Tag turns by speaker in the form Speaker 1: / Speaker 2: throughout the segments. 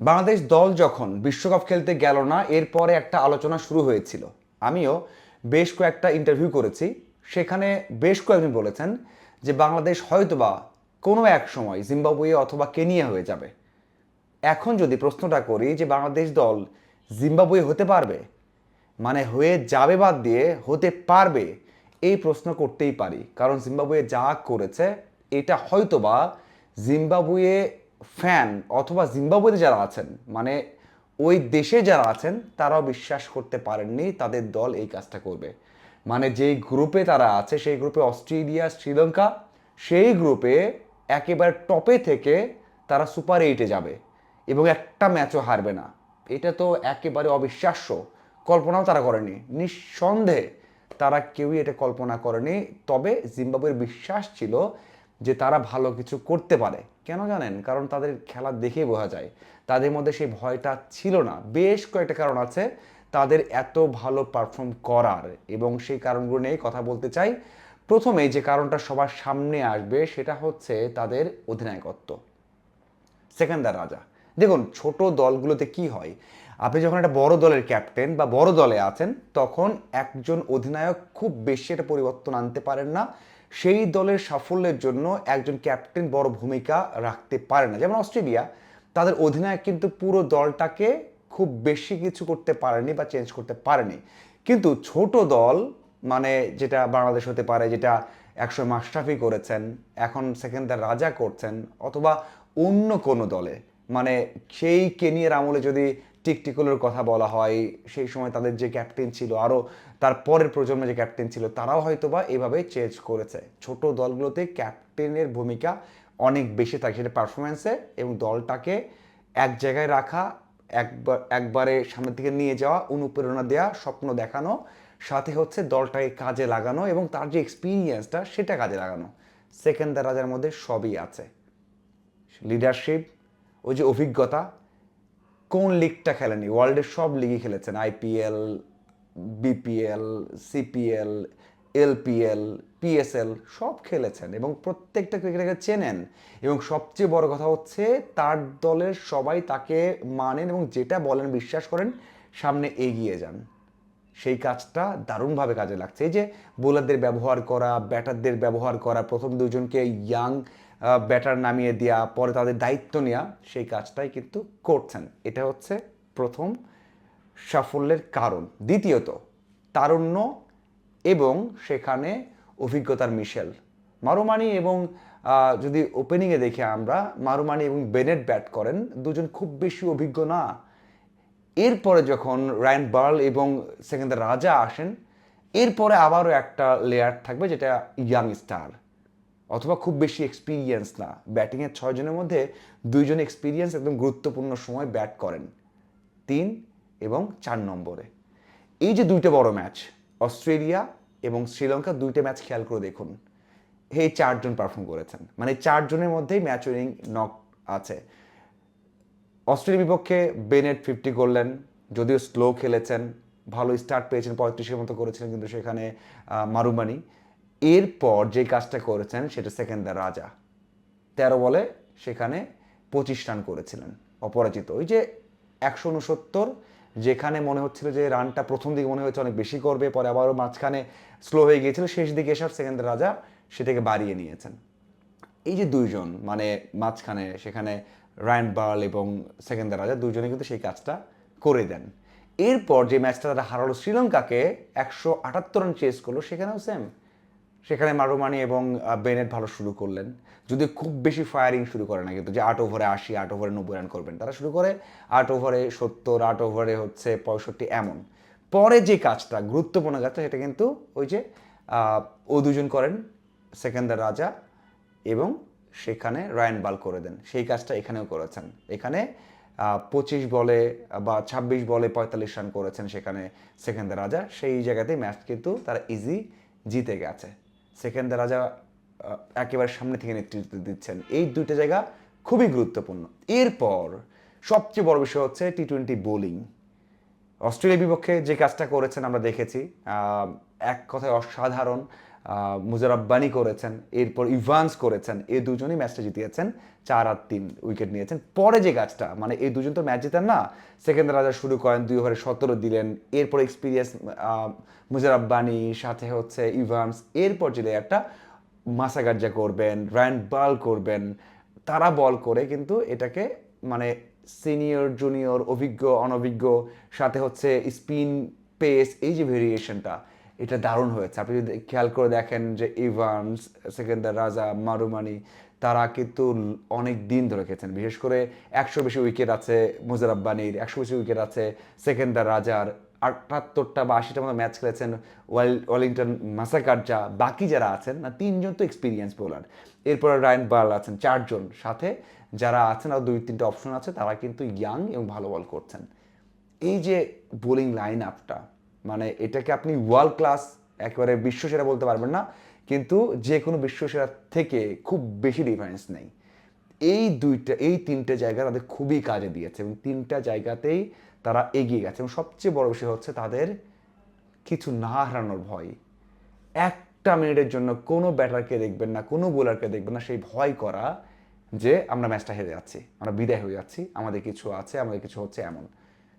Speaker 1: বাংলাদেশ দল যখন বিশ্বকাপ খেলতে গেল না, এরপরে একটা আলোচনা শুরু হয়েছিল। আমিও বেশ কয়েকটা ইন্টারভিউ করেছি। সেখানে বেশ কয়েকজন বলেছেন যে বাংলাদেশ হয়তোবা কোনো এক সময় জিম্বাবুয়ে অথবা কেনিয়া হয়ে যাবে। এখন যদি প্রশ্নটা করি যে বাংলাদেশ দল জিম্বাবুয়ে হতে পারবে? মানে হয়ে যাবে বাদ দিয়ে হতে পারবে? এই প্রশ্ন করতেই পারি। কারণ জিম্বাবুয়ে যা করেছে, এটা হয়তোবা জিম্বাবুয়ে ফ্যান অথবা জিম্বাবুয়েতে যারা আছেন মানে ওই দেশে যারা আছেন, তারাও বিশ্বাস করতে পারেননি তাদের দল এই কাজটা করবে। মানে যেই গ্রুপে তারা আছে, সেই গ্রুপে অস্ট্রেলিয়া, শ্রীলঙ্কা, সেই গ্রুপে একেবারে টপে থেকে তারা সুপার এইটে যাবে এবং একটা ম্যাচও হারবে না। এটা তো একেবারে অবিশ্বাস্য। কল্পনাও তারা করেনি। নিঃসন্দেহে তারা কেউই এটা কল্পনা করেনি। তবে জিম্বাবুয়ের বিশ্বাস ছিল যে তারা ভালো কিছু করতে পারে। কেন জানেন? কারণ তাদের খেলা দেখেই বোঝা যায়। তাদের মধ্যে সেই ভয়টা ছিল না। বেশ কয়েকটা কারণ আছে তাদের এত ভালো পারফর্ম করার এবং সেই কারণগুলো নিয়ে কথা বলতে চাই। প্রথমে যে কারণটা সবার সামনে আসবে সেটা হচ্ছে তাদের অধিনায়কত্ব। সেকেন্দার রাজা। দেখুন, ছোট দলগুলোতে কি হয়? আপনি যখন একটা বড় দলের ক্যাপ্টেন বা বড় দলে আছেন, তখন একজন অধিনায়ক খুব বেশি একটা পরিবর্তন আনতে পারেন না। সেই দলের সাফল্যের জন্য একজন ক্যাপ্টেন বড় ভূমিকা রাখতে পারে না। যেমন অস্ট্রেলিয়া, তাদের অধিনায়ক কিন্তু পুরো দলটাকে খুব বেশি কিছু করতে পারেনি বা চেঞ্জ করতে পারেনি। কিন্তু ছোট দল মানে যেটা বাংলাদেশ হতে পারে, যেটা একশো মাস্টাফি করেছেন, এখন সেকেন্দার রাজা করছেন, অথবা অন্য কোনো দলে মানে সেই কেনিয়ার আমলে যদি টিকটিকুলের কথা বলা হয়, সেই সময় তাদের যে ক্যাপ্টেন ছিল আরও তার পরের প্রজন্মে যে ক্যাপ্টেন ছিল, তারাও হয়তো বা এভাবে চেঞ্জ করেছে। ছোট দলগুলোতে ক্যাপ্টেনের ভূমিকা অনেক বেশি থাকে, সেটা পারফরমেন্সে এবং দলটাকে এক জায়গায় রাখা, একবার, একবারে সামনের দিকে নিয়ে যাওয়া, অনুপ্রেরণা দেওয়া স্বপ্ন দেখানো, সাথে হচ্ছে দলটাকে কাজে লাগানো এবং তার যে এক্সপিরিয়েন্সটা সেটা কাজে লাগানো। সেকেন্দার রাজার মধ্যে সবই আছে। লিডারশিপ ওই যে অভিজ্ঞতা কোন লিগটা খেলেনি? ওয়ার্ল্ডের সব লিগই খেলেছেন। IPL BPL CPL LPL PSL সব খেলেছেন এবং প্রত্যেকটা ক্রিকেটারকে চেনেন। এবং সবচেয়ে বড় কথা হচ্ছে, তার দলের সবাই তাকে মানেন এবং যেটা বলেন, বিশ্বাস করেন, সামনে এগিয়ে যান। সেই কাজটা দারুণভাবে কাজে লাগছে। এই যে বোলারদের ব্যবহার করা, ব্যাটারদের ব্যবহার করা, প্রথম দুজনকে ইয়াং ব্যাটার নামিয়ে দেওয়া পরে তাদের দায়িত্ব নেওয়া সেই কাজটাই কিন্তু করছেন। এটা হচ্ছে প্রথম সাফল্যের কারণ। দ্বিতীয়ত, তারুণ্য এবং সেখানে অভিজ্ঞতার মিশেল। মারুমানি এবং যদি ওপেনিংয়ে দেখে আমরা, মারুমানি এবং বেনেট ব্যাট করেন, দুজন খুব বেশি অভিজ্ঞ না। এরপরে যখন রায়ন বার্ল এবং সেকেন্দার রাজা আসেন, এরপরে আবারও একটা লেয়ার থাকবে, যেটা ইয়াং স্টার অথবা খুব বেশি এক্সপিরিয়েন্স না। ব্যাটিংয়ের ছয়জনের মধ্যে দুইজন এক্সপিরিয়েন্স একদম গুরুত্বপূর্ণ সময় ব্যাট করেন। তিন এবং চার নম্বরে। এই যে দুইটা বড় ম্যাচ অস্ট্রেলিয়া এবং শ্রীলঙ্কা দুইটা ম্যাচ খেয়াল করে দেখুন। এই চারজন পারফর্ম করেছেন। মানে চারজনের মধ্যেই ম্যাচ উইনিং নক আছে। অস্ট্রেলিয়ার বিপক্ষে বেনেট ফিফটি করলেন, যদিও স্লো খেলেছেন, ভালো স্টার্ট পেয়েছেন, পঁয়ত্রিশের মতো করেছিলেন কিন্তু সেখানে মারুমানি। এরপর যে কাজটা করেছেন, সেটা সেকেন্দার রাজা। তেরো বলে সেখানে পঁচিশ রান করেছিলেন, অপরাজিত। ওই যে একশো উনসত্তর যেখানে মনে হচ্ছিল যে রানটা প্রথম দিকে মনে হচ্ছে অনেক বেশি করবে, পরে আবারও মাঝখানে স্লো হয়ে গিয়েছিল, শেষ দিকে এসব সেকেন্দার রাজা সেটাকে বাড়িয়ে নিয়েছেন। এই যে দুইজন মানে মাঝখানে সেখানে রায়ন বার্ল এবং সেকেন্দার রাজা দুইজনে কিন্তু সেই কাজটা করে দেন। এরপর যে ম্যাচটা তারা হারালো শ্রীলঙ্কাকে, একশো আটাত্তর রান চেস করল, সেখানেও সেম সেখানে মারুমানি এবং বেনেট ভালো শুরু করলেন। যদি খুব বেশি ফায়ারিং শুরু করে না কিন্তু যে আট ওভারে আশি, আট ওভারে নব্বই রান করবেন, তারা শুরু করে আট ওভারে সত্তর, আট ওভারে হচ্ছে পঁয়ষট্টি এমন। পরে যে কাজটা, গুরুত্বপূর্ণ কাজটা, সেটা কিন্তু ওই যে ও দুজন করেন, সেকেন্দার রাজা এবং সেখানে রায়ন বাল করে দেন। সেই কাজটা এখানেও করেছেন। এখানে পঁচিশ বলে বা ছাব্বিশ বলে পঁয়তাল্লিশ রান করেছেন সেখানে সেকেন্দার রাজা। সেই জায়গাতেই ম্যাচ কিন্তু তারা ইজি জিতে গেছে। সেকেন্দার রাজা একেবারে সামনে থেকে নেতৃত্ব দিচ্ছেন। এই দুইটা জায়গা খুবই গুরুত্বপূর্ণ। এরপর সবচেয়ে বড় বিষয় হচ্ছে টি টোয়েন্টি বোলিং অস্ট্রেলিয়ার বিপক্ষে যে কাজটা করেছেন আমরা দেখেছি এক কথায় অসাধারণ মুজারাব্বানি করেছেন, এরপর ইভান্স করেছেন এই দুজনই ম্যাচটা জিতিয়েছেন, চার আর তিন উইকেট নিয়েছেন। পরে যে কাজটা মানে এই দুজন তো ম্যাচ জিতেন না সেকেন্ড রাজা শুরু করেন, দুই ওভারে সতেরো দিলেন, এরপর এক্সপিরিয়েন্স মুজারাব্বানি, সাথে হচ্ছে ইভান্স, এরপর যে একটা মাসাগার্জা করবেন, রায়ন বাল করবেন, তারা বল করে কিন্তু এটাকে মানে সিনিয়র জুনিয়র অভিজ্ঞ, অনভিজ্ঞ, সাথে হচ্ছে স্পিন পেস এই যে ভেরিয়েশনটা এটা দারুণ হয়েছে। আপনি যদি খেয়াল করে দেখেন যে ইভান্স সেকেন্দার রাজা, মারুমানি, তারা কিন্তু অনেক দিন ধরে খেয়েছেন বিশেষ করে একশো বেশি উইকেট আছে মুজারাব্বানির একশো বেশি উইকেট আছে সেকেন্দার রাজার, আটাত্তরটা বা আশিটার মতো ম্যাচ খেলেছেন ওয়েল, ওয়েলিংটন মাসাকার্জা। বাকি যারা আছেন, না, তিনজন তো এক্সপিরিয়েন্স বোলার এরপরে রায়ন বার্ল আছেন, চারজন সাথে। যারা আছেন আর দুই, তিনটে অপশন আছে, তারা কিন্তু ইয়াং এবং ভালো বল করছেন। এই যে বোলিং লাইন আপটা মানে এটাকে আপনি ওয়ার্ল্ড ক্লাস একেবারে বিশ্বসেরা বলতে পারবেন না, কিন্তু যে কোনো বিশ্বসেরা থেকে খুব বেশি ডিফারেন্স নেই। এই দুইটা, এই তিনটে জায়গা তাদের খুবই কাজে দিয়েছে এবং তিনটা জায়গাতেই তারা এগিয়ে গেছে এবং সবচেয়ে বড় বিষয় হচ্ছে তাদের কিছু না হারানোর ভয়। একটা মিনিটের জন্য কোনো ব্যাটারকে দেখবেন না, কোনো বোলারকে দেখবেন না, সেই ভয় করা যে আমরা ম্যাচটা হেরে যাচ্ছি, আমরা বিদায় হয়ে যাচ্ছি, আমাদের কিছু আছে, আমাদের কিছু হচ্ছে এমন।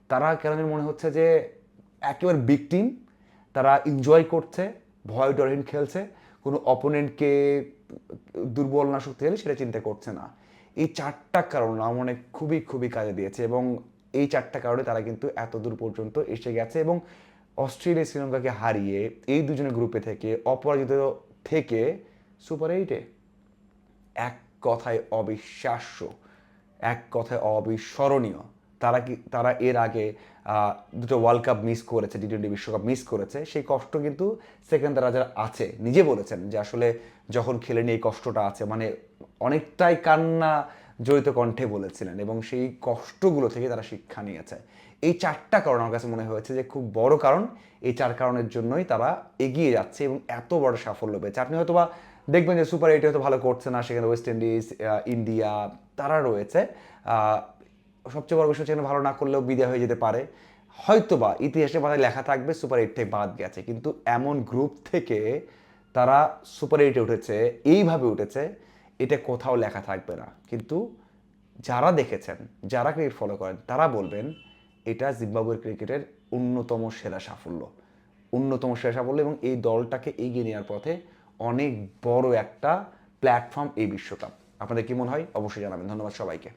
Speaker 1: তারা কেন মনে হচ্ছে যে একেবারে বিগ টিম তারা এনজয় করছে, ভয় ডরহীন খেলছে, কোনো অপোনেন্টকে দুর্বল না শক্তিশালী সেটা চিন্তা করছে না। এই চারটা কারণ আমার মনে খুবই খুবই কাজে দিয়েছে এবং এই চারটা কারণে তারা কিন্তু এত দূর পর্যন্ত এসে গেছে এবং অস্ট্রেলিয়া শ্রীলঙ্কাকে হারিয়ে এই দুজনের গ্রুপে থেকে, অপরাজিত থেকে সুপার এইটে এক কথায় অবিশ্বাস্য, এক কথায় অবিস্মরণীয় তারা কি, তারা এর আগে দুটো ওয়ার্ল্ড কাপ মিস করেছে টি টোয়েন্টি বিশ্বকাপ মিস করেছে, সেই কষ্ট কিন্তু সেকেন্ড রাজার আছে। নিজে বলেছেন যে আসলে যখন খেলেনি এই কষ্টটা আছে মানে অনেকটাই কান্না জড়িত কণ্ঠে বলেছিলেন এবং সেই কষ্টগুলো থেকে তারা শিক্ষা নিয়েছে। এই চারটা কারণ আমার কাছে মনে হয়েছে যে খুব বড় কারণ, এই চার কারণের জন্যই তারা এগিয়ে যাচ্ছে এবং এত বড় সাফল্য পেয়েছে। আপনি হয়তো বা দেখবেন যে সুপার এইটে হয়তো ভালো করছে না, সেখানে ওয়েস্ট ইন্ডিজ ইন্ডিয়া তারা রয়েছে। সবচেয়ে বড় বিষয় হচ্ছে ভালো না করলেও বিদায় হয়ে যেতে পারে। হয়তোবা ইতিহাসে পাতায় লেখা থাকবে সুপার এইট থেকে বাদ গেছে, কিন্তু এমন গ্রুপ থেকে তারা সুপার এইটে উঠেছে, এইভাবে উঠেছে, এটা কোথাও লেখা থাকবে না। কিন্তু যারা দেখেছেন, যারা ক্রিকেট ফলো করেন, তারা বলবেন এটা জিম্বাবুয়ের ক্রিকেটের অন্যতম সেরা সাফল্য। অন্যতম সেরা সাফল্য এবং এই দলটাকে এগিয়ে নেওয়ার পথে অনেক বড় একটা প্ল্যাটফর্ম এই বিশ্বকাপ। আপনাদের কি মনে হয়? অবশ্যই জানাবেন। ধন্যবাদ সবাইকে।